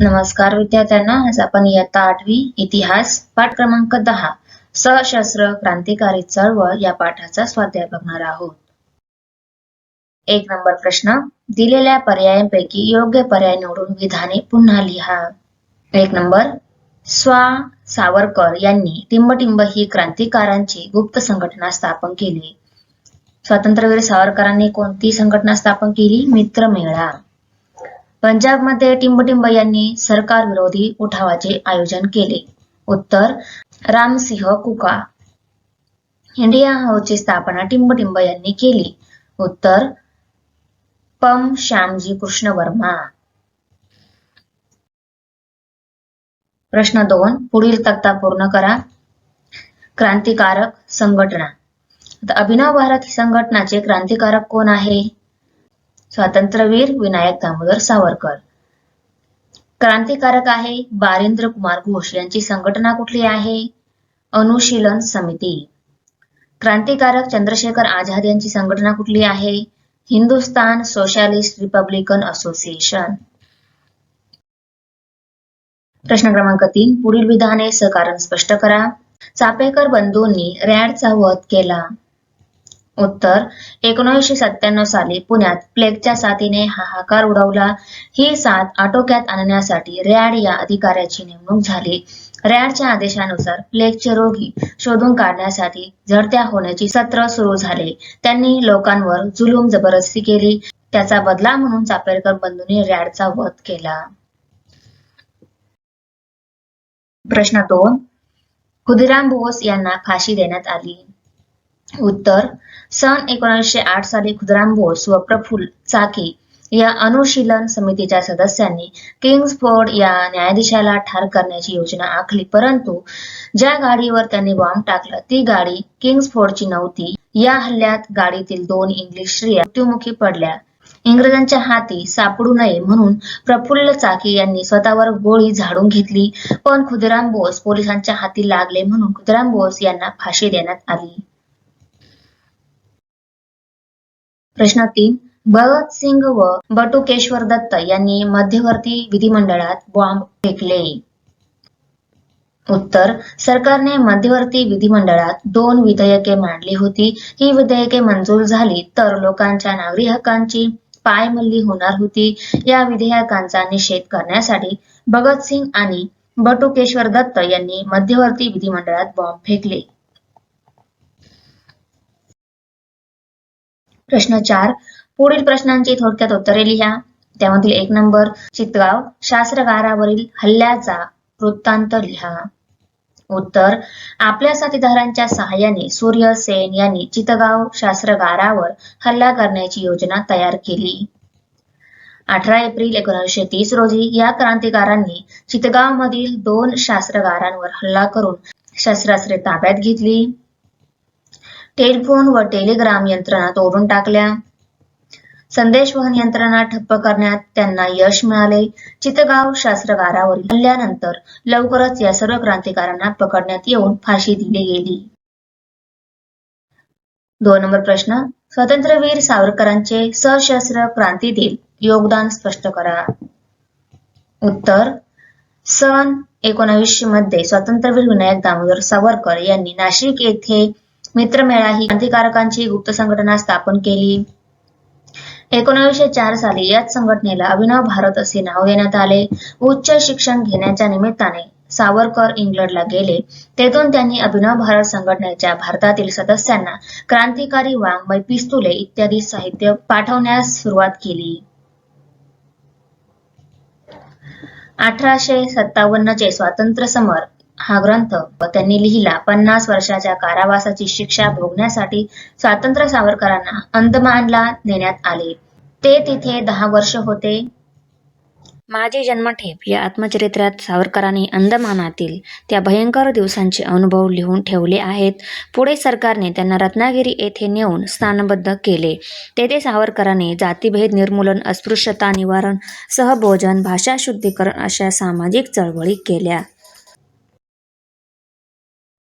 नमस्कार विद्यार्थ्यांना आज आपण इयत्ता आठवी इतिहास पाठ क्रमांक दहा सशस्त्र क्रांतिकारी चळवळ या पाठाचा स्वाध्याय बघणार आहोत. एक नंबर प्रश्न दिलेल्या पर्यायांपैकी योग्य पर्याय निवडून विधाने पुन्हा लिहा. एक नंबर स्वा सावरकर यांनी टिंबटिंब ही क्रांतिकारांची गुप्त संघटना स्थापन केली. स्वातंत्र्यवीर सावरकरांनी कोणती संघटना स्थापन केली? मित्रमेळा. पंजाबमध्ये टिंबटिंब यांनी सरकार विरोधी उठावाचे आयोजन केले. उत्तर रामसिंह कुका. इंडिया हाऊसची स्थापना टिंबटिंब यांनी केली. उत्तर पम. श्यामजी कृष्ण वर्मा. प्रश्न दोन पुढील तक्ता पूर्ण करा. क्रांतिकारक संघटना. आता अभिनव भारत ही संघटनाचे क्रांतिकारक कोण आहे? स्वातंत्र्यवीर विनायक दामोदर सावरकर. क्रांतिकारक आहे बारिंद्र कुमार घोष यांची संघटना कुठली आहे? अनुशीलन समिती. क्रांतिकारक चंद्रशेखर आझाद यांची संघटना कुठली आहे? Hindustan Socialist Republican Association. प्रश्न क्रमांक तीन पुढील विधाने सकारण स्पष्ट करा. चापेकर बंधूंनी रॅडचा वध केला. उत्तर. एकोणीसशे सत्त्याण्णव साली पुण्यात प्लेगच्या साथीने हाहाकार उडवला. ही साथ आटोक्यात आणण्यासाठी रॅड या अधिकाऱ्याची नेमणूक झाली. रॅडच्या आदेशानुसार प्लेगचे रोगी शोधून काढण्यासाठी झडत्या होण्याची सत्र सुरू झाले. त्यांनी लोकांवर जुलूम जबरदस्ती केली. त्याचा बदला म्हणून चापेरकर बंधूंनी रॅडचा वध केला. प्रश्न दोन. खुदिराम बोस यांना फाशी देण्यात आली. उत्तर सन एकोणीसशे आठ साली खुदराम बोस व प्रफुल्ल चाकी या अनुशीलन समितीच्या सदस्यांनी किंग्सफोर्ड या न्यायाधीशाला ठार करण्याची योजना आखली. परंतु ज्या गाडीवर त्यांनी बॉम्ब टाकला ती गाडी किंग्सफोर्डची नव्हती. या हल्ल्यात गाडीतील दोन इंग्लिश स्त्रिया मृत्युमुखी पडल्या. इंग्रजांच्या हाती सापडू नये म्हणून प्रफुल्ल चाकी यांनी स्वतःवर गोळी झाडून घेतली पण खुदिराम बोस पोलिसांच्या हाती लागले म्हणून खुदिराम बोस यांना फाशी देण्यात आली. प्रश्न तीन भगत सिंग व बटुकेश्वर दत्त यांनी मध्यवर्ती विधिमंडळात बॉम्ब फेकले. उत्तर सरकारने मध्यवर्ती विधिमंडळात दोन विधेयके मांडली होती. ही विधेयके मंजूर झाली तर लोकांच्या नागरी हक्कांची पायमल्ली होणार होती. या विधेयकांचा निषेध करण्यासाठी भगतसिंग आणि बटुकेश्वर दत्त यांनी मध्यवर्ती विधिमंडळात बॉम्ब फेकले. प्रश्न चार. पुढील प्रश्नांची थोडक्यात उत्तरे लिहा. त्यामधील एक नंबर चितगाव शास्त्रगारावरील हल्ल्याचा वृत्तांत लिहा. उत्तर आपल्या साथीदारांच्या सहाय्याने सूर्य सेन यांनी चितगाव शास्त्रगारावर हल्ला करण्याची योजना तयार केली. अठरा एप्रिल एकोणीसशे तीस रोजी या क्रांतिकारांनी चितगाव मधील दोन शास्त्रगारांवर हल्ला करून शस्त्रास्त्रे ताब्यात घेतली. टेलिफोन व टेलिग्राम यंत्रणा तोडून टाकल्या. संदेशवहन यंत्रणा ठप्प करण्यात त्यांना यश मिळाले. चितगाव शास्त्रगारावरील हल्ल्यानंतर लवकरच या सर्व क्रांतिकारांना पकडण्यात येऊन फाशी दिली गेली. दोन नंबर प्रश्न. स्वातंत्र्यवीर सावरकरांचे सशस्त्र क्रांतीतील योगदान स्पष्ट करा. उत्तर. सन एकोणावीसशे मध्ये स्वातंत्र्यवीर विनायक दामोदर सावरकर यांनी नाशिक येथे मित्रमेळा ही क्रांतिकारकांची गुप्त संघटना स्थापन केली. एकोणीसशे चार साली याच संघटनेला अभिनव भारत असे नाव देण्यात आले. उच्च शिक्षण घेण्याच्या निमित्ताने सावरकर इंग्लंडला गेले. तेथून त्यांनी अभिनव भारत संघटनेच्या भारतातील सदस्यांना क्रांतिकारी वाङ्मय पिस्तुले इत्यादी साहित्य पाठवण्यास सुरुवात केली. अठराशे सत्तावन्न चे स्वातंत्र्य समर हा ग्रंथ व त्यांनी लिहिला पन्नास वर्षाच्या कारावासाची शिक्षा भोगण्यासाठी स्वातंत्र्य सावरकरांना अंदमानला नेण्यात आले. ते तिथे दहा वर्ष होते. माझे जन्मठेप या आत्मचरित्रात सावरकरांनी अंदमानातील त्या भयंकर दिवसांचे अनुभव लिहून ठेवले आहेत. पुढे सरकारने त्यांना रत्नागिरी येथे नेऊन स्थानबद्ध केले. तेथे सावरकरांनी जातीभेद निर्मूलन अस्पृश्यता निवारण सहभोजन भाषा शुद्धीकरण अशा सामाजिक चळवळी केल्या.